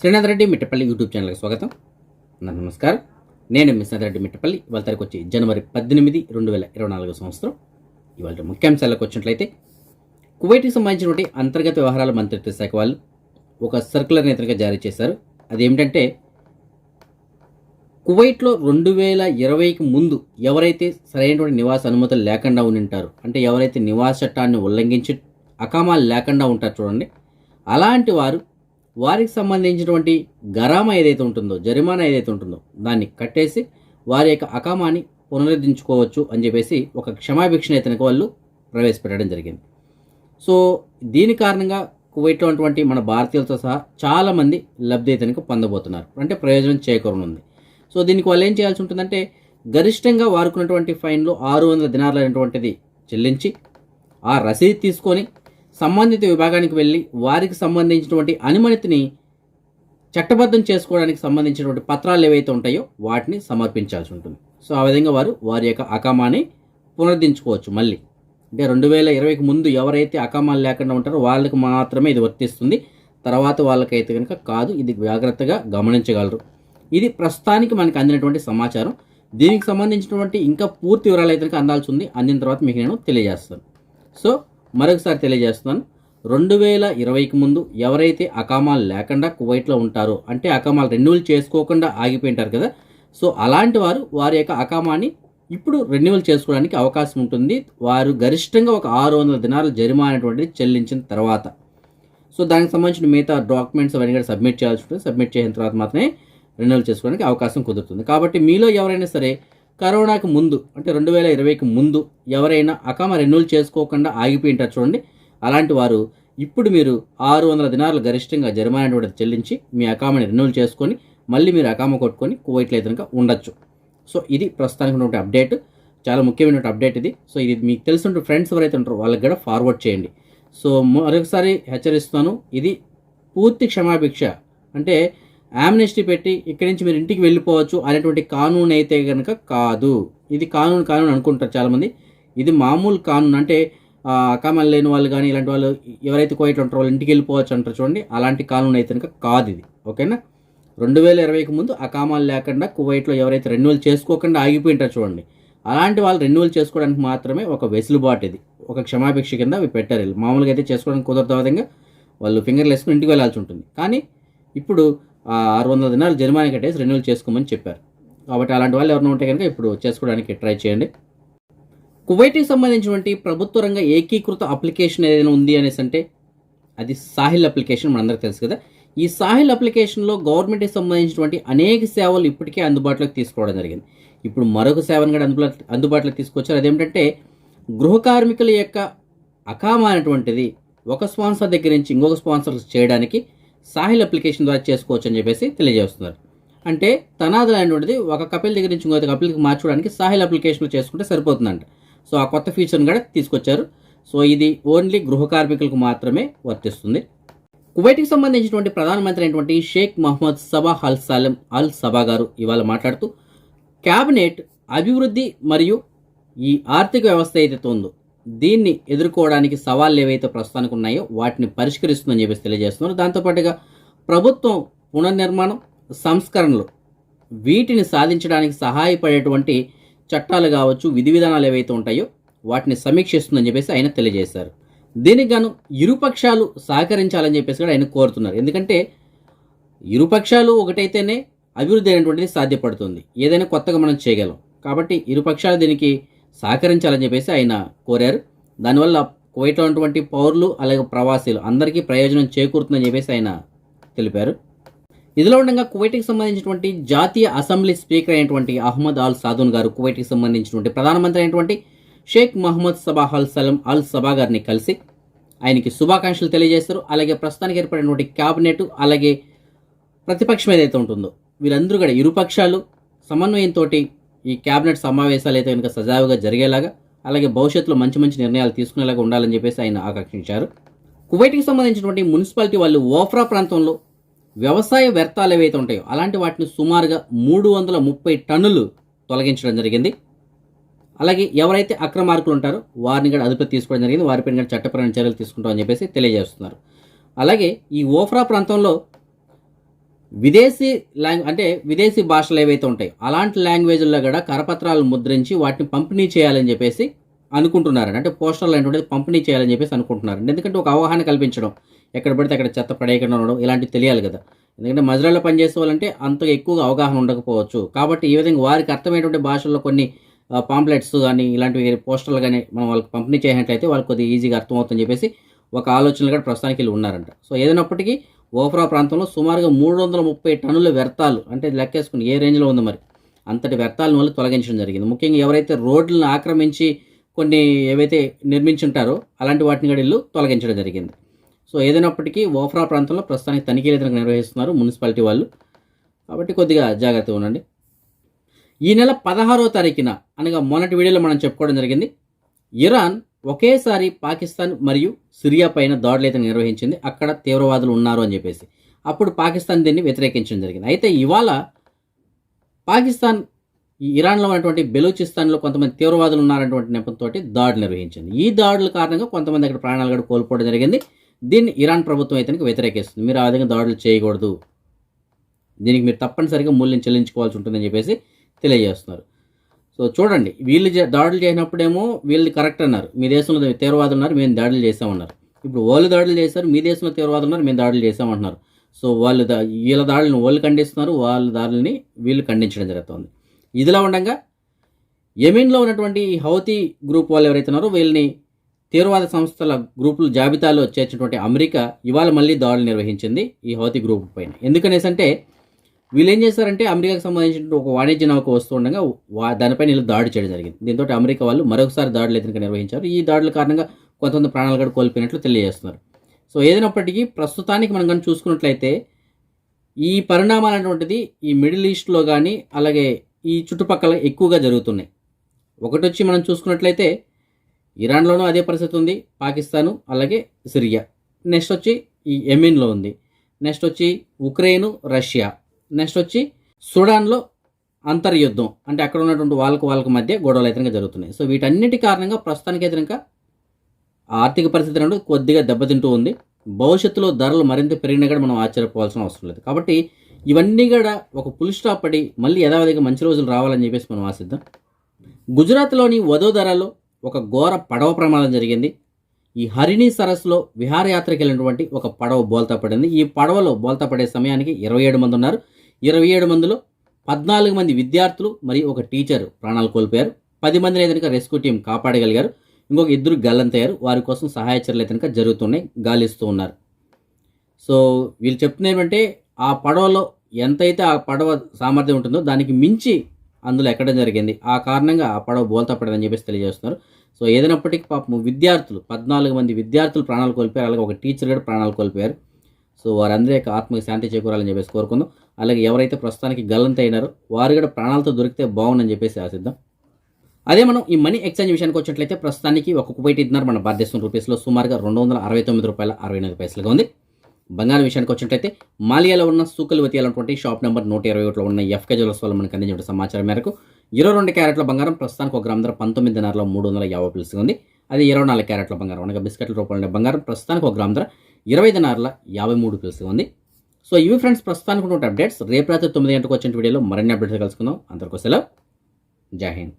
Srinath Reddy Mittapalli YouTube ఛానల్కి స్వాగతం. నమస్కారం. నేను మిశ్రీనాథ్ రెడ్డి మిట్టపల్లి. ఇవాళ తారీఖు వచ్చి జనవరి పద్దెనిమిది రెండు వేల ఇరవై నాలుగు సంవత్సరం. ఇవాళ ముఖ్యాంశాలకు వచ్చినట్లయితే కువైట్కి సంబంధించినటువంటి అంతర్గత వ్యవహారాల మంత్రిత్వ శాఖ వాళ్ళు ఒక సర్కులర్ నేతగా జారీ చేశారు. అదేమిటంటే కువైట్లో రెండు వేల ఇరవైకి ముందు ఎవరైతే సరైనటువంటి నివాస అనుమతులు లేకుండా ఉంటారు అంటే ఎవరైతే నివాస చట్టాన్ని ఉల్లంఘించి అకామాలు లేకుండా ఉంటారు చూడండి అలాంటి వారు వారికి సంబంధించినటువంటి గరామా ఏదైతే ఉంటుందో జరిమానా ఏదైతే ఉంటుందో దాన్ని కట్టేసి వారి యొక్క అకామాని పునరుద్ధరించుకోవచ్చు అని చెప్పేసి ఒక క్షమాభిక్షణ అయితే వాళ్ళు ప్రవేశపెట్టడం జరిగింది. సో దీని కారణంగా కువైట్లో ఉన్నటువంటి మన భారతీయులతో సహా చాలామంది లబ్ధి అయితే పొందబోతున్నారు. అంటే ప్రయోజనం చేకూరనుంది. సో దీనికి వాళ్ళు ఏం చేయాల్సి ఉంటుందంటే గరిష్టంగా వారుకున్నటువంటి ఫైన్లో ఆరు వందల దినార్లు అనేటువంటిది చెల్లించి ఆ రసీదు తీసుకొని సంబంధిత విభాగానికి వెళ్ళి వారికి సంబంధించినటువంటి అనుమతిని చట్టబద్ధం చేసుకోవడానికి సంబంధించినటువంటి పత్రాలు ఏవైతే ఉంటాయో వాటిని సమర్పించాల్సి ఉంటుంది. సో ఆ విధంగా వారు వారి యొక్క అకామాని పునరుద్ధరించుకోవచ్చు మళ్ళీ. అంటే రెండు వేల ఇరవైకి ముందు ఎవరైతే అకామాలు లేకుండా ఉంటారో వాళ్ళకి మాత్రమే ఇది వర్తిస్తుంది. తర్వాత వాళ్ళకైతే కనుక కాదు ఇది జాగ్రత్తగా గమనించగలరు. ఇది ప్రస్తుతానికి మనకు అందినటువంటి సమాచారం. దీనికి సంబంధించినటువంటి ఇంకా పూర్తి వివరాలు అయితే కనుక అందాల్సి ఉంది. అందిన తర్వాత మీకు నేను తెలియజేస్తాను. సో మరొకసారి తెలియజేస్తున్నాను. రెండు వేల ఇరవైకి ముందు ఎవరైతే అకామాలు లేకుండా కువైట్లో ఉంటారో అంటే అకామాలు రెన్యువల్ చేసుకోకుండా ఆగిపోయింటారు కదా సో అలాంటి వారు వారి యొక్క అకామాన్ని ఇప్పుడు రెన్యువల్ చేసుకోవడానికి అవకాశం ఉంటుంది. వారు గరిష్టంగా ఒక ఆరు వందల దినాలు జరిమానా అనేటువంటిది చెల్లించిన తర్వాత. సో దానికి సంబంధించిన మిగతా డాక్యుమెంట్స్ అవన్నీ కూడా సబ్మిట్ చేయాల్సి ఉంటుంది. సబ్మిట్ చేసిన తర్వాత మాత్రమే రెన్యువల్ చేసుకోవడానికి అవకాశం కుదురుతుంది. కాబట్టి మీలో ఎవరైనా సరే కరోనాకు ముందు అంటే రెండు వేల ఇరవైకి ముందు ఎవరైనా అకామ రెన్యువల్ చేసుకోకుండా ఆగిపోయింటారు చూడండి. అలాంటి వారు ఇప్పుడు మీరు ఆరు వందల దినాలు గరిష్టంగా జరిమానా కూడా చెల్లించి మీ అకామని రెన్యూల్ చేసుకొని మళ్ళీ మీరు అకామ కొట్టుకొని కువైట్లో అయితే కనుక ఉండొచ్చు. సో ఇది ప్రస్తుతానికి ఉన్నటువంటి అప్డేట్. చాలా ముఖ్యమైనటువంటి అప్డేట్ ఇది. సో ఇది మీకు తెలిసిన ఫ్రెండ్స్ ఎవరైతే ఉంటారో వాళ్ళకి కూడా ఫార్వర్డ్ చేయండి. సో మరొకసారి హెచ్చరిస్తాను ఇది పూర్తి క్షమాభిక్ష. అంటే యామ్నెస్టీ పెట్టి ఇక్కడి నుంచి మీరు ఇంటికి వెళ్ళిపోవచ్చు అనేటువంటి కానూన్ అయితే కనుక కాదు. ఇది కానూన్ కానూన్ అనుకుంటారు చాలామంది. ఇది మామూలు కానూన్ అంటే అకామలు లేని వాళ్ళు కానీ ఇలాంటి వాళ్ళు ఎవరైతే కోయట్లు ఉంటారో వాళ్ళు ఇంటికి వెళ్ళిపోవచ్చు అంటారు చూడండి. అలాంటి కానూన్ అయితే కనుక కాదు ఇది. ఓకేనా? రెండు వేల ఇరవైకి ముందు అకామాలు లేకుండా కువైట్లో ఎవరైతే రెన్యువల్ చేసుకోకుండా ఆగిపోయింటారు చూడండి. అలాంటి వాళ్ళు రెన్యువల్ చేసుకోవడానికి మాత్రమే ఒక వెసులుబాటు ఇది. ఒక క్షమాపేక్ష కింద అవి పెట్టారు వీళ్ళు. మామూలుగా అయితే చేసుకోవడానికి కుదరదు విధంగా వాళ్ళు ఫింగర్లు వేసుకుని ఇంటికి వెళ్ళాల్సి ఉంటుంది. కానీ ఇప్పుడు ఆరు వందల దినాలు జరిమానా కట్టేసి రెన్యువల్ చేసుకోమని చెప్పారు. కాబట్టి అలాంటి వాళ్ళు ఎవరైనా ఉంటే కనుక ఇప్పుడు చేసుకోవడానికి ట్రై చేయండి. కువైట్కి సంబంధించినటువంటి ప్రభుత్వ రంగ ఏకీకృత అప్లికేషన్ ఏదైనా ఉంది అనేసి అంటే అది సాహిల్ అప్లికేషన్ మనందరికీ తెలుసు కదా. ఈ సాహిల్ అప్లికేషన్లో గవర్నమెంట్కి సంబంధించినటువంటి అనేక సేవలు ఇప్పటికే అందుబాటులోకి తీసుకోవడం జరిగింది. ఇప్పుడు మరొక సేవను కూడా అందుబాటు అందుబాటులోకి తీసుకొచ్చారు. అదేమిటంటే గృహ కార్మికుల యొక్క అకామ అనేటువంటిది ఒక స్పాన్సర్ దగ్గర నుంచి ఇంకొక స్పాన్సర్ చేయడానికి సాహిల్ అప్లికేషన్ ద్వారా చేసుకోవచ్చు అని చెప్పేసి తెలియజేస్తున్నారు. అంటే తనాదులు అనేటువంటిది ఒక కపిల్ దగ్గర నుంచి ఇంకొక కపిల్కి మార్చుకోవడానికి సాహిల్ అప్లికేషన్లో చేసుకుంటే సరిపోతుందంట. సో ఆ కొత్త ఫీచర్ని కూడా తీసుకొచ్చారు. సో ఇది ఓన్లీ గృహ కార్మికులకు మాత్రమే వర్తిస్తుంది. కువైట్కి సంబంధించినటువంటి ప్రధానమంత్రి అయినటువంటి షేక్ మహమ్మద్ సబా అల్ సాలెం అల్ సబా గారు ఇవాళ మాట్లాడుతూ క్యాబినెట్ అభివృద్ధి మరియు ఈ ఆర్థిక వ్యవస్థ ఏదైతే ఉందో దీన్ని ఎదుర్కోవడానికి సవాళ్ళు ఏవైతే ప్రస్తుతానికి ఉన్నాయో వాటిని పరిష్కరిస్తుందని చెప్పేసి తెలియజేస్తున్నారు దాంతోపాటుగా ప్రభుత్వం పునర్నిర్మాణం సంస్కరణలు వీటిని సాధించడానికి సహాయపడేటువంటి చట్టాలు కావచ్చు విధి విధానాలు ఏవైతే ఉంటాయో వాటిని సమీక్షిస్తుందని చెప్పేసి ఆయన తెలియజేశారు. దీనికి గాను ఇరుపక్షాలు సహకరించాలని చెప్పేసి కూడా ఆయన కోరుతున్నారు. ఎందుకంటే ఇరుపక్షాలు ఒకటైతేనే అభివృద్ధి అనేటువంటిది సాధ్యపడుతుంది. ఏదైనా కొత్తగా మనం చేయగలం. కాబట్టి ఇరుపక్షాలు దీనికి సహకరించాలని చెప్పేసి ఆయన కోరారు. దానివల్ల కువైట్లో ఉన్నటువంటి పౌరులు అలాగే ప్రవాసీలు అందరికీ ప్రయోజనం చేకూరుతుందని చెప్పేసి ఆయన తెలిపారు. ఇదిలో ఉండగా కువైట్కి సంబంధించినటువంటి జాతీయ అసెంబ్లీ స్పీకర్ అయినటువంటి అహ్మద్ అల్ సాదూన్ గారు కువైట్కి సంబంధించినటువంటి ప్రధానమంత్రి అయినటువంటి షేక్ మహమ్మద్ సబాహ్ అల్ సలం అల్ సబా గారిని కలిసి ఆయనకి శుభాకాంక్షలు తెలియజేస్తారు అలాగే ప్రస్తుతానికి ఏర్పడినటువంటి క్యాబినెట్ అలాగే ప్రతిపక్షం ఏదైతే ఉంటుందో వీరందరూ కూడా ఇరుపక్షాలు సమన్వయంతో ఈ క్యాబినెట్ సమావేశాలు అయితే కనుక సజావుగా జరిగేలాగా అలాగే భవిష్యత్తులో మంచి మంచి నిర్ణయాలు తీసుకునేలాగా ఉండాలని చెప్పేసి ఆయన ఆకాంక్షించారు. కువైట్కి సంబంధించినటువంటి మున్సిపాలిటీ వాళ్ళు ఓఫ్రా ప్రాంతంలో వ్యవసాయ వ్యర్థాలు ఏవైతే ఉంటాయో అలాంటి వాటిని సుమారుగా మూడు వందల ముప్పై టన్నులు తొలగించడం జరిగింది. అలాగే ఎవరైతే అక్రమార్కులు ఉంటారో వారిని కూడా అదుపులో తీసుకోవడం జరిగింది. వారిపైన కూడా చట్టపరమైన చర్యలు తీసుకుంటామని చెప్పేసి తెలియజేస్తున్నారు. అలాగే ఈ ఓఫ్రా ప్రాంతంలో విదేశీ లాంగ్ అంటే విదేశీ భాషలు ఏవైతే ఉంటాయో అలాంటి లాంగ్వేజ్లో కూడా కరపత్రాలు ముద్రించి వాటిని పంపిణీ చేయాలని చెప్పేసి అనుకుంటున్నారని అంటే పోస్టర్లు అనేటువంటిది పంపిణీ చేయాలని చెప్పేసి అనుకుంటున్నారండి. ఎందుకంటే ఒక అవగాహన కల్పించడం ఎక్కడ పడితే అక్కడ చెత్త పడేయకుండా ఉండడం ఇలాంటివి తెలియాలి కదా. ఎందుకంటే మజరాల్లో పనిచేసే వాళ్ళంటే అంత ఎక్కువగా అవగాహన ఉండకపోవచ్చు. కాబట్టి ఈ విధంగా వారికి అర్థమైనటువంటి భాషల్లో కొన్ని పాంప్లెట్స్ కానీ ఇలాంటివి పోస్టర్లు కానీ మనం వాళ్ళకి పంపిణీ చేసినట్లయితే వాళ్ళకి కొద్దిగా ఈజీగా అర్థమవుతుందని చెప్పేసి ఒక ఆలోచనలు కూడా ప్రస్తుతానికి వీళ్ళు ఉన్నారంట. సో ఏదైనప్పటికీ ఓఫ్రా ప్రాంతంలో సుమారుగా మూడు వందల ముప్పై టన్నుల వ్యర్థాలు అంటే లెక్కేసుకుని ఏ రేంజ్లో ఉంది మరి అంతటి వ్యర్థాలను వల్ల తొలగించడం జరిగింది. ముఖ్యంగా ఎవరైతే రోడ్లను ఆక్రమించి కొన్ని ఏవైతే నిర్మించుంటారో అలాంటి వాటిని కూడా ఇల్లు తొలగించడం జరిగింది. సో ఏదైనప్పటికీ ఓఫ్రా ప్రాంతంలో ప్రస్తుతానికి తనిఖీలు ఎదురు నిర్వహిస్తున్నారు మున్సిపాలిటీ వాళ్ళు. కాబట్టి కొద్దిగా జాగ్రత్తగా ఉండండి. ఈ నెల పదహారో తారీఖున అనగా మొన్నటి వీడియోలో మనం చెప్పుకోవడం జరిగింది ఇరాన్ ఒకేసారి పాకిస్తాన్ మరియు సిరియా పైన దాడులు అయితే నిర్వహించింది. అక్కడ తీవ్రవాదులు ఉన్నారు అని చెప్పేసి. అప్పుడు పాకిస్తాన్ దీన్ని వ్యతిరేకించడం జరిగింది. అయితే ఇవాళ పాకిస్తాన్ ఈ ఇరాన్లో ఉన్నటువంటి బెలూచిస్తాన్లో కొంతమంది తీవ్రవాదులు ఉన్నారన్నటువంటి నెపంతో దాడులు నిర్వహించింది. ఈ దాడుల కారణంగా కొంతమంది అక్కడ ప్రాణాలు కూడా కోల్పోవడం జరిగింది. దీన్ని ఇరాన్ ప్రభుత్వం అయితే వ్యతిరేకిస్తుంది. మీరు ఆ విధంగా దాడులు చేయకూడదు. దీనికి మీరు తప్పనిసరిగా మూల్యం చెల్లించుకోవాల్సి ఉంటుందని చెప్పేసి తెలియజేస్తున్నారు. సో చూడండి వీళ్ళు దాడులు చేసినప్పుడేమో వీళ్ళు కరెక్ట్ అన్నారు. మీ దేశంలో తీవ్రవాదులు ఉన్నారు మేము దాడులు చేసామన్నారు ఇప్పుడు వాళ్ళు దాడులు చేశారు మీ దేశంలో తీవ్రవాదులు ఉన్నారు మేము దాడులు చేసామంటున్నారు సో వాళ్ళు వీళ్ళ దాడులను వాళ్ళు ఖండిస్తున్నారు వాళ్ళ దాడులని వీళ్ళు ఖండించడం జరుగుతుంది. ఇదిలా ఉండగా యమీన్లో ఉన్నటువంటి హౌతీ గ్రూప్ వాళ్ళు ఎవరైతే ఉన్నారో వీళ్ళని తీవ్రవాద సంస్థల గ్రూపుల జాబితాలో చేర్చినటువంటి అమెరికా ఇవాళ మళ్ళీ దాడులు నిర్వహించింది ఈ హౌతీ గ్రూప్ పైన. ఎందుకనేసి అంటే వీళ్ళు ఏం చేశారంటే అమెరికాకు సంబంధించిన ఒక వాణిజ్య నౌక వస్తుండగా వా దానిపైన వీళ్ళు దాడి చేయడం జరిగింది. దీంతో అమెరికా వాళ్ళు మరొకసారి దాడులు ఎదురుగా నిర్వహించారు. ఈ దాడుల కారణంగా కొంతమంది ప్రాణాలు కూడా కోల్పోయినట్లు తెలియజేస్తున్నారు. సో ఏదైనప్పటికీ ప్రస్తుతానికి మనం కానీ చూసుకున్నట్లయితే ఈ పరిణామాలు అనేటువంటిది ఈ మిడిల్ ఈస్ట్లో కానీ అలాగే ఈ చుట్టుపక్కల ఎక్కువగా జరుగుతున్నాయి. ఒకటి వచ్చి మనం చూసుకున్నట్లయితే ఇరాన్లోనూ అదే పరిస్థితి ఉంది పాకిస్తాను అలాగే సిరియా. నెక్స్ట్ వచ్చి ఈ యెమెన్లో ఉంది. నెక్స్ట్ వచ్చి ఉక్రెయిన్ రష్యా. నెక్స్ట్ వచ్చి సుడాన్లో అంతర్యుద్ధం అంటే అక్కడ ఉన్నటువంటి వాళ్ళకు వాళ్ళకి మధ్య గొడవలు అయితే జరుగుతున్నాయి. సో వీటన్నిటి కారణంగా ప్రస్తుతానికి అయితే ఆర్థిక పరిస్థితి అనేది కొద్దిగా దెబ్బతింటూ ఉంది. భవిష్యత్తులో ధరలు మరింత పెరిగినా కూడా మనం ఆశ్చర్యపోవాల్సిన అవసరం లేదు. కాబట్టి ఇవన్నీ కూడా ఒక పుల్ స్టాప్ పడి మళ్ళీ యథావిధిగా మంచి రోజులు రావాలని చెప్పేసి మనం ఆశిద్దాం. గుజరాత్లోని వదోదరాలో ఒక ఘోర పడవ ప్రమాదం జరిగింది. ఈ హరిణి సరస్సులో విహారయాత్రకి వెళ్ళినటువంటి ఒక పడవ బోల్తా పడింది. ఈ పడవలో బోల్తా పడే సమయానికి ఇరవై ఏడు మంది ఉన్నారు. ఇరవై ఏడు మందిలో పద్నాలుగు మంది విద్యార్థులు మరియు ఒక టీచర్ ప్రాణాలు కోల్పోయారు. పది మందిని ఏదైనా రెస్క్యూ టీం కాపాడగలిగారు. ఇంకొక ఇద్దరు గల్లంతయ్యారు. వారి కోసం సహాయ చర్యలు అయితే జరుగుతున్నాయి. గాలిస్తూ ఉన్నారు. సో వీళ్ళు చెప్తున్న ఏంటంటే ఆ పడవలో ఎంతైతే ఆ పడవ సామర్థ్యం ఉంటుందో దానికి మించి అందులో ఎక్కడం జరిగింది. ఆ కారణంగా ఆ పడవ బోల్తా పడదని చెప్పేసి తెలియజేస్తున్నారు. సో ఏదైనప్పటికీ పాపం విద్యార్థులు పద్నాలుగు మంది విద్యార్థులు ప్రాణాలు కోల్పోయారు. అలాగే ఒక టీచర్ కూడా ప్రాణాలు కోల్పోయారు. సో వారందరి ఆత్మకి శాంతి చేకూరాలని చెప్పేసి కోరుకుందాం. అలాగే ఎవరైతే ప్రస్తుతానికి గల్లంత అయినారో వారు కూడా ప్రాణాలతో దొరికితే బాగుందని చెప్పేసి ఆశిద్దాం. అదే మనం ఈ మనీ ఎక్స్చేంజ్ విషయానికి వచ్చినట్లయితే ప్రస్తుతానికి ఒక కువైట్ ఇద్దరు మన భారతదేశం రూపీస్లో సుమారుగా రెండు వందల అరవై తొమ్మిది రూపాయల అరవై ఎనిమిది పైసలుగా ఉంది. బంగారం విషయానికి వచ్చినట్లయితే మాలియాలో ఉన్న సూకల్వతి అనేటువంటి షాప్ నెంబర్ నూట ఇరవై ఒకటిలో ఉన్న ఎఫ్కే జ్యువెల్స్ వల్ల మనకు అందించిన సమాచారం మేరకు ఇరవై రెండు క్యారెట్ల బంగారం ప్రస్తుతానికి ఒక గ్రామ ధర పంతొమ్మిదిన్నరలో మూడు వందల యాభై పిలుస్తుంది ఉంది. అది ఇరవై నాలుగు క్యారెట్ల బంగారం అనగా బిస్కెట్ల రూపంలో ఉండే బంగారం ప్రస్తుతానికి ఒక గ్రామ ధర ఇరవై దినార్ల యాభై మూడు పిలుస్తుంది ఉంది. సో ఇవి ఫ్రెండ్స్ ప్రస్తుతానికి ఉన్న అప్డేట్స్. రేపు రాత్రి తొమ్మిది గంటలకు వచ్చిన వీడియోలో మరిన్ని అప్డేట్స్ కలుసుకుందాం. అందరికీ సెలవు. జై హింద్.